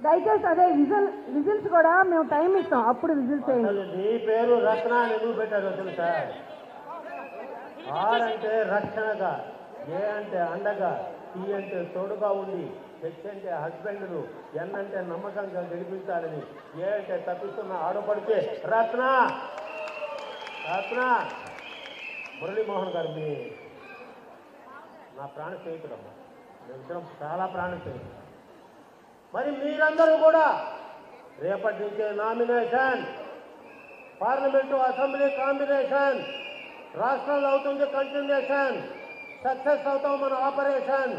దయచేసి అదే whistle whistles కూడా మేము టైం ఇస్తాం. అప్పుడు విజిల్స్ నీ పేరు రత్న అని ఎందుకు పెట్టారో తెలుసా? ఆర్ అంటే రక్షణగా ఏ అంటే అండగా టీ అంటే తోడుగా ఉండి హెచ్ అంటే హస్బెండ్లు ఎన్ అంటే నమ్మకంగా గడిపించాలని ఏ అంటే తప్పిస్తున్న ఆడపడితే రత్న! రత్న! మురళీమోహన్ గారు మీ నా ప్రాణ స్నేహితుడమ్మా. నేను చాలా ప్రాణ స్నేహితుడు. మరి మీరందరూ కూడా రేపటి నుంచే నామినేషన్ పార్లమెంటు అసెంబ్లీ కాంబినేషన్ రాష్ట్రంలో అవుతుంది కంటిన్యూషన్ సక్సెస్ అవుతాం మన ఆపరేషన్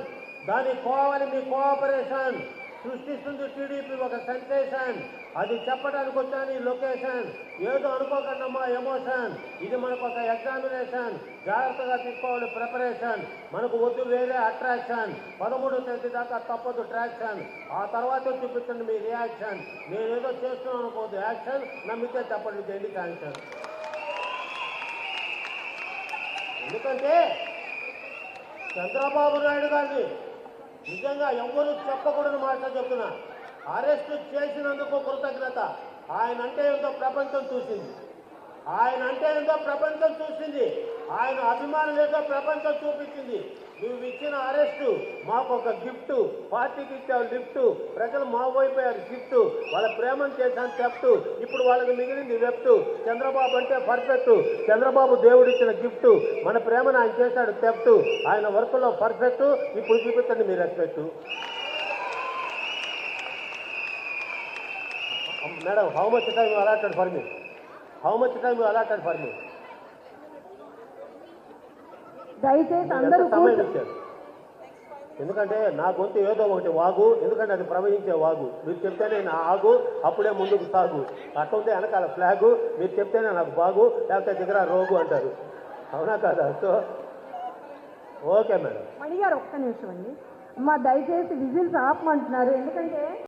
దానికి కోవాలి మీ కోఆపరేషన్ సృష్టిస్తుంది టీడీపీ ఒక సెన్సేషన్. అది చెప్పడానికి వచ్చాను ఈ లొకేషన్. ఏదో అనుకోకుండా మా ఎమోషన్. ఇది మనకు ఒక ఎగ్జామినేషన్. జాగ్రత్తగా తీసుకోవాలి ప్రిపరేషన్. మనకు వద్దు వేరే అట్రాక్షన్. పదమూడు తేదీ దాకా తప్పదు ట్రాక్షన్. ఆ తర్వాత చూపించండి మీ రియాక్షన్. నేనేదో చేస్తున్నాను అనుకోవద్దు. యాక్షన్ నమ్మితే చెప్పండి దేనికి యాక్షన్. ఎందుకంటే చంద్రబాబు నాయుడు గారిని నిజంగా ఎవ్వరూ చెప్పకూడని మాట చెప్తున్నా అరెస్ట్ చేసినందుకు కృతజ్ఞత. ఆయన అంటే ఏంటో ప్రపంచం చూసింది. ఆయన అంటే ఏందో ప్రపంచం చూసింది. ఆయన అభిమానులు ఏదో ప్రపంచం చూపించింది. నువ్వు ఇచ్చిన అరెస్టు మాకు ఒక గిఫ్ట్ పార్టీకి ఇచ్చావు లిఫ్ట్ ప్రజలు మా గిఫ్ట్ వాళ్ళ ప్రేమను చేశాను చెప్తు ఇప్పుడు వాళ్ళకి మిగిలింది వెప్టు చంద్రబాబు అంటే పర్ఫెక్ట్. చంద్రబాబు దేవుడు ఇచ్చిన గిఫ్ట్ మన ప్రేమను ఆయన చేశాడు తెప్ట్ ఆయన వర్క్లో పర్ఫెక్ట్ ఇప్పుడు చూపించండి మీరు respect. Madam how much time allotted for me how much time allotted for me దయచేసి అందరూ సమయం ఇచ్చారు. ఎందుకంటే నా గొంతు ఏదో ఒకటి వాగు ఎందుకంటే అది ప్రవహించే వాగు. మీరు చెప్తేనే నా ఆగు అప్పుడే ముందుకు సాగు. అట్టుంటే వెనకాల ఫ్లాగు మీరు చెప్తేనే నాకు బాగు లేకపోతే దగ్గర రోగు అంటారు. అవునా కాదా? So okay madam. మణి గారు ఒక్క నిమిషం అండి. అమ్మా దయచేసి విజిల్స్ ఆపమంటున్నారు. ఎందుకంటే